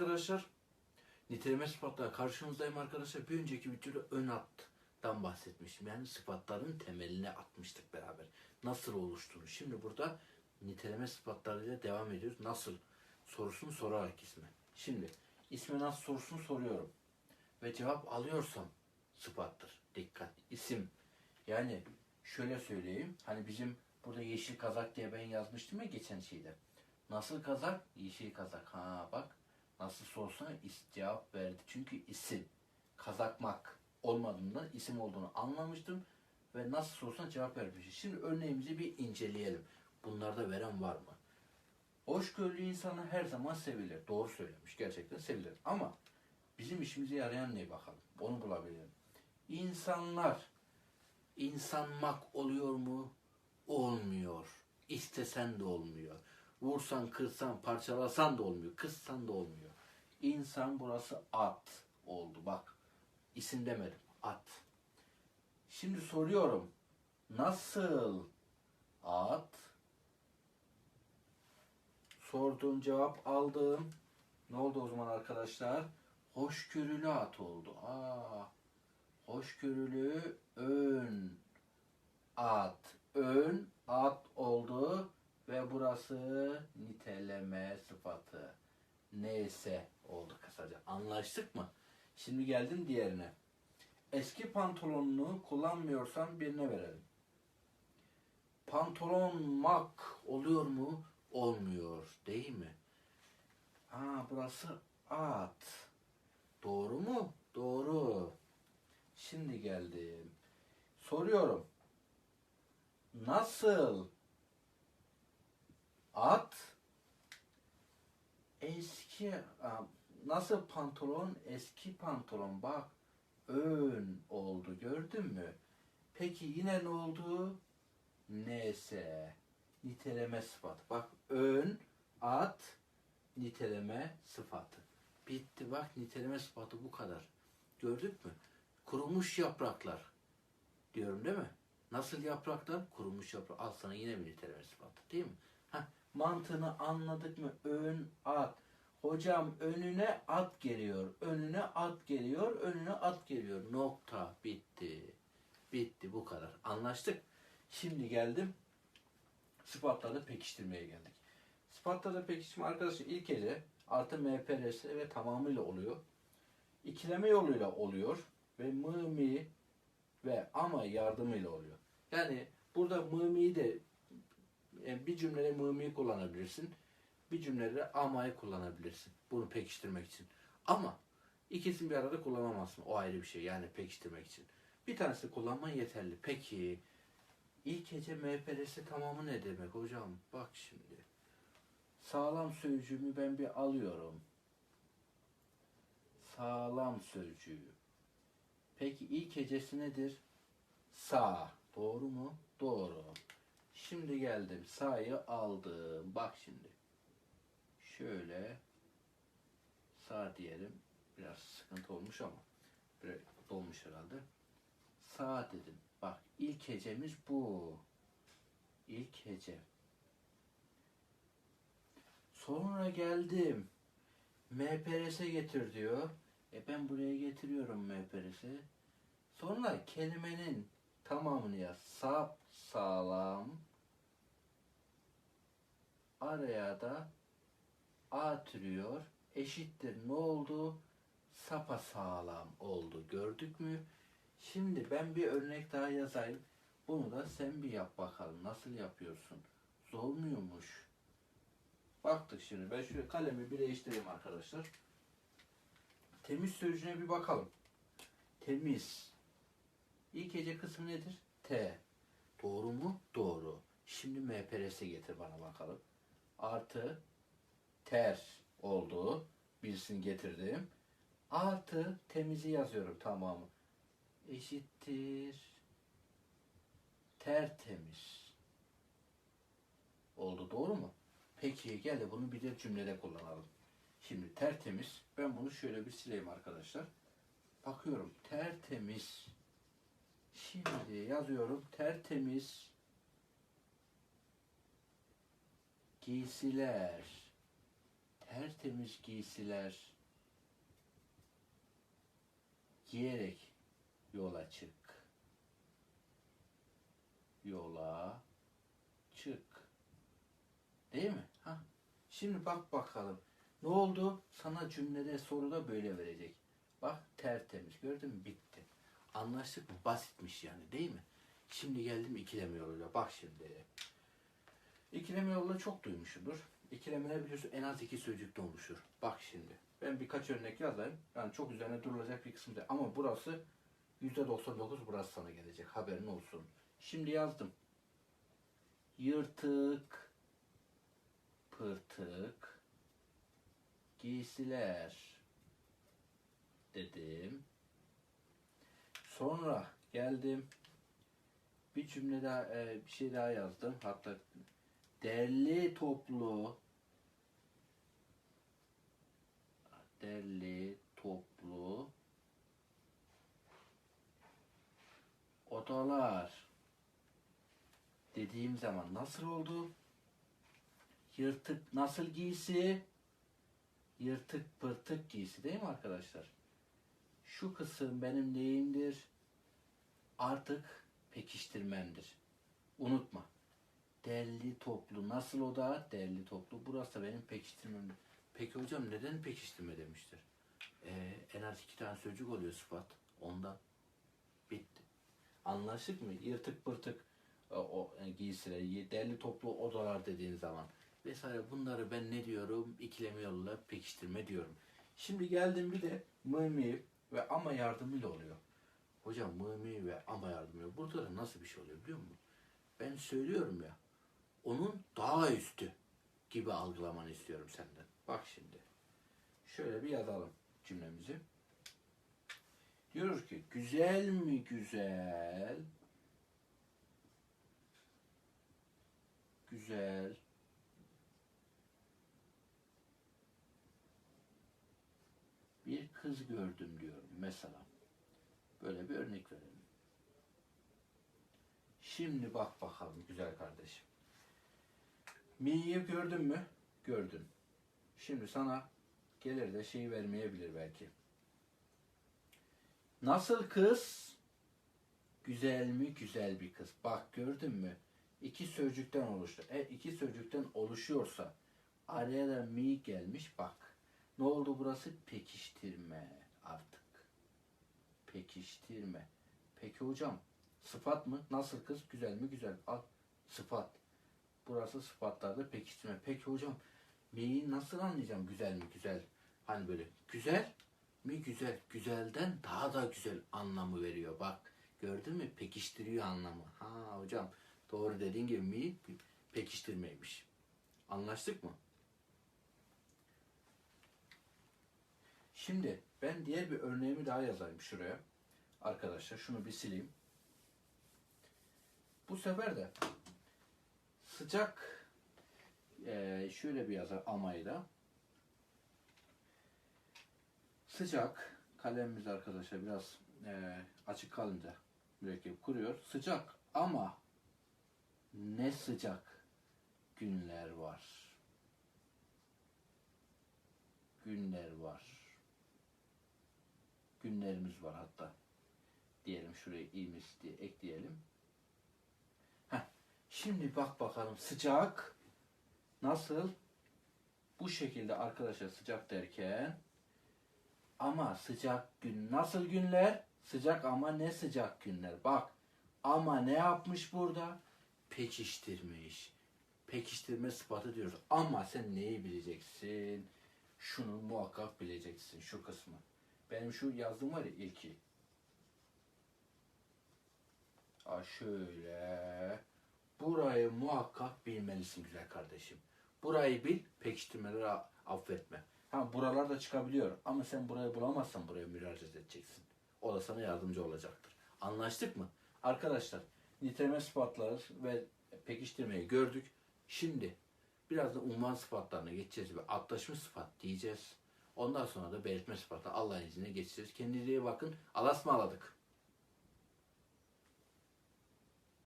arkadaşlar. Niteleme sıfatlar karşınızdayım arkadaşlar. Bir önceki videoda ön hattan bahsetmiştim. Yani sıfatların temeline atmıştık beraber. Nasıl oluştuğunu. Şimdi burada niteleme sıfatlarıyla devam ediyoruz. Nasıl sorusunu sorarak isme. Şimdi isme nasıl sorusunu soruyorum. Ve cevap alıyorsam sıfattır. Dikkat. İsim. Yani şöyle söyleyeyim. Hani bizim burada yeşil kazak diye ben yazmıştım ya geçen şeyde. Nasıl kazak? Yeşil kazak. Ha bak. Nasıl sorsa is, cevap verdi. Çünkü isim. Kazakmak olmadığından isim olduğunu anlamıştım. Ve nasıl sorsan cevap vermiş. Şimdi örneğimizi bir inceleyelim. Bunlarda veren var mı? Hoşgörülü insanı her zaman sevilir. Doğru söylemiş. Gerçekten sevilir. Ama bizim işimize yarayan ne bakalım? Onu bulabilirim. İnsanlar insanmak oluyor mu? Olmuyor. İstesen de olmuyor. Vursan, kırsan, parçalasan da olmuyor. Kıssan da olmuyor. İnsan burası at oldu. Bak isim demedim. At. Şimdi soruyorum. Nasıl at? Sorduğum cevap aldım. Ne oldu o zaman arkadaşlar? Hoşgörülü at oldu. Aa, hoşgörülü ön at. Ön at oldu ve burası niteleme sıfatı. Neyse oldu kısaca. Anlaştık mı? Şimdi geldim diğerine. Eski pantolonunu kullanmıyorsan birine verelim. Pantolonmak oluyor mu? Olmuyor değil mi? Ha burası at. Doğru mu? Doğru. Şimdi geldim. Soruyorum. Nasıl at eski a, nasıl pantolon eski pantolon bak ön oldu gördün mü? Peki yine ne oldu? Neyse niteleme sıfatı. Bak ön at niteleme sıfatı. Bitti bak niteleme sıfatı bu kadar. Gördük mü? Kurumuş yapraklar diyorum değil mi? Nasıl yapraklar? Kurumuş yaprak. Al sana yine bir niteleme sıfatı değil mi? Mantığını anladık mı? Ön at. Hocam önüne at geliyor. Önüne at geliyor. Önüne at geliyor. Nokta. Bitti. Bitti bu kadar. Anlaştık. Şimdi geldim. Sıfatları pekiştirmeye geldik. Sıfatları pekiştirme arkadaşlar ilk kere artı MPRS ve tamamıyla oluyor. İkileme yoluyla oluyor ve mı mi ve ama yardımıyla oluyor. Yani burada mı mi'yi de yani bir cümlede mı mi'yi kullanabilirsin. Bir cümlede ama'yı kullanabilirsin. Bunu pekiştirmek için. Ama ikisini bir arada kullanamazsın. O ayrı bir şey. Yani pekiştirmek için. Bir tanesi kullanman yeterli. Peki ilk hece MPRS tamamı ne demek hocam? Bak şimdi. Sağlam sözcüğümü ben bir alıyorum. Sağlam sözcüğü. Peki ilk hecesi nedir? Sağ. Doğru mu? Doğru. Şimdi geldim. Sa'yı aldım. Bak şimdi. Şöyle sağ diyelim. Biraz sıkıntı olmuş ama biraz dolmuş herhalde. Sağ dedim. Bak ilk hecemiz bu. İlk hece. Sonra geldim. MPRS getir diyor. E ben buraya getiriyorum MPRS'i. Sonra kelimenin tamamını yaz. Sap sağlam. Araya da A türüyor. Eşittir ne oldu? Sapa sağlam oldu. Gördük mü? Şimdi ben bir örnek daha yazayım. Bunu da sen bir yap bakalım. Nasıl yapıyorsun? Zor muymuş? Baktık şimdi. Ben şöyle kalemi bir değiştireyim arkadaşlar. Temiz sözcüğüne bir bakalım. Temiz. İlk hece kısmı nedir? T. Doğru mu? Doğru. Şimdi MPRS getir bana bakalım. Artı ter oldu. Birisini getirdim. Artı temizi yazıyorum tamamı. Eşittir. Tertemiz. Oldu doğru mu? Peki gel de bunu bir de cümlede kullanalım. Şimdi tertemiz. Ben bunu şöyle bir sileyim arkadaşlar. Bakıyorum tertemiz. Şimdi yazıyorum tertemiz giysiler. tertemiz giysiler giyerek yola çık. Yola çık. Değil mi? Ha? Şimdi bak bakalım. Ne oldu? Sana cümlede soruda böyle verecek. Bak tertemiz. Gördün mü? Bitti. Anlaştık mı? Basitmiş yani değil mi? Şimdi geldim ikileme yoluyla. Bak şimdi. İkileme yolunu çok duymuşsundur. İkileme ne biliyorsun? En az iki sözcükten oluşur. Bak şimdi. Ben birkaç örnek yazayım. Yani çok üzerine durulacak bir kısım değil. Ama burası %99 burası sana gelecek. Haberin olsun. Şimdi yazdım. Yırtık, pırtık, giysiler dedim. Sonra geldim. Bir cümle daha, e, bir şey daha yazdım. Hatta derli toplu derli toplu odalar dediğim zaman nasıl oldu? Yırtık nasıl giysi? Yırtık pırtık giysi değil mi arkadaşlar? Şu kısım benim neyimdir? Artık pekiştirmemdir. Unutma. Derli toplu. Nasıl o da? Derli toplu. Burası da benim pekiştirmemdir. Peki hocam neden pekiştirme demiştir? Ee, en az iki tane sözcük oluyor sıfat. Ondan. Bitti. Anlaştık mı? Yırtık pırtık o, o e, giysiler, y- derli toplu odalar dediğin zaman vesaire bunları ben ne diyorum? İkileme yoluyla pekiştirme diyorum. Şimdi geldim bir de mımi ve ama yardımıyla oluyor. Hocam mımi ve ama yardımıyla. Burada da nasıl bir şey oluyor biliyor musun? Ben söylüyorum ya onun daha üstü gibi algılamanı istiyorum senden. Bak şimdi. Şöyle bir yazalım cümlemizi. Diyoruz ki güzel mi güzel güzel bir kız gördüm diyorum mesela. Böyle bir örnek verelim. Şimdi bak bakalım güzel kardeşim. Mi'yi gördün mü? Gördün. Şimdi sana gelir de şey vermeyebilir belki. Nasıl kız? Güzel mi? Güzel bir kız. Bak gördün mü? İki sözcükten oluştu. E iki sözcükten oluşuyorsa araya da mi gelmiş bak. Ne oldu burası? Pekiştirme artık. Pekiştirme. Peki hocam sıfat mı? Nasıl kız? Güzel mi? Güzel. Al sıfat. Burası sıfatlarda pekiştirme. Peki hocam mi'yi nasıl anlayacağım? Güzel mi? Güzel. Hani böyle güzel mi? Güzel. Güzelden daha da güzel anlamı veriyor. Bak gördün mü? Pekiştiriyor anlamı. Ha hocam doğru dediğin gibi mi pekiştirmeymiş. Anlaştık mı? Şimdi ben diğer bir örneğimi daha yazayım şuraya. Arkadaşlar şunu bir sileyim. Bu sefer de sıcak eee, şöyle bir yazar amayla. Sıcak kalemimiz arkadaşlar biraz eee, açık kalınca mürekkep kuruyor. Sıcak ama ne sıcak günler var. Günler var. Günlerimiz var hatta. Diyelim şuraya imiz diye ekleyelim. Şimdi bak bakalım sıcak nasıl? Bu şekilde arkadaşlar sıcak derken ama sıcak gün nasıl günler? Sıcak ama ne sıcak günler? Bak ama ne yapmış burada? Pekiştirmiş. Pekiştirme sıfatı diyoruz. Ama sen neyi bileceksin? Şunu muhakkak bileceksin şu kısmı. Benim şu yazdığım var ya ilki. Aa şöyle. Burayı muhakkak bilmelisin güzel kardeşim. Burayı bil, pekiştirmeleri affetme. Ha buralar da çıkabiliyor ama sen burayı bulamazsan buraya müracaat edeceksin. O da sana yardımcı olacaktır. Anlaştık mı? Arkadaşlar niteleme sıfatları ve pekiştirmeyi gördük. Şimdi biraz da unvan sıfatlarına geçeceğiz ve adlaşmış sıfat diyeceğiz. Ondan sonra da belirtme sıfatı Allah'ın izniyle geçeceğiz. Kendinize bakın. Allah'a ısmarladık.